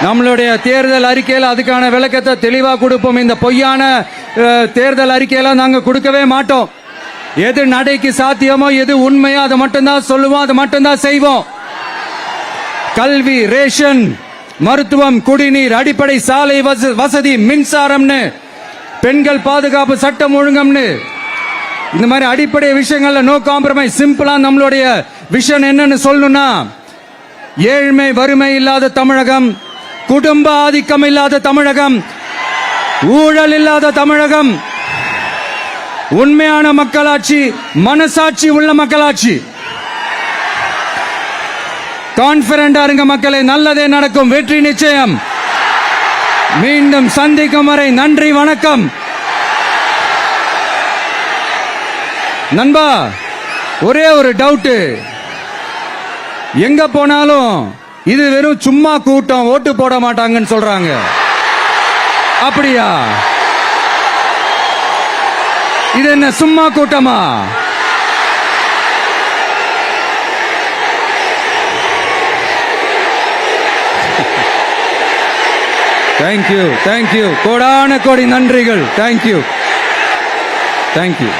நம்மளுடைய தேர்தல் அறிக்கையில் அதுக்கான விளக்கத்தை தெளிவாக கொடுப்போம். இந்த பொய்யான தேர்தல் அறிக்கையெல்லாம் நாங்கள் கொடுக்கவே மாட்டோம். எது நடைக்கு சாத்தியமோ எது உண்மையோ அதை மட்டும்தான் சொல்லுவோம் அதை மட்டும்தான் செய்வோம். கல்வி ரேஷன் மருத்துவம் குடிநீர் அடிப்படை சாலை வச- வசதி மின்சாரம்னு பெண்கள் பாதுகாப்பு சட்டம் ஒழுங்கம்னு. இந்த மாதிரி அடிப்படை விஷயங்கள்ல நோ காம்ப்ரமைஸ் சிம்பிளா நம்மளுடைய விஷன் என்னன்னு சொல்லணும்னா ஏழ்மை வறுமை இல்லாத தமிழகம் குடும்ப ஆதிக்கம் இல்லாத தமிழகம் ஊழல் இல்லாத தமிழகம் உண்மையான மக்களாட்சி மனசாட்சி உள்ள மக்களாட்சி. கான்பிடண்டா இருங்க மக்களே நல்லதே நடக்கும் வெற்றி நிச்சயம். மீண்டும் சந்திக்கும் வரை நன்றி வணக்கம். நண்பா ஒரே ஒரு டவுட்டு. எங்க போனாலும் இது வெறும் சும்மா கூட்டம் ஓட்டு போட மாட்டாங்கன்னு சொல்றாங்க. அப்படியா? இது என்ன சும்மா கூட்டமா? தேங்க்யூ தேங்க்யூ கோடான கோடி நன்றிகள். Thank you thank you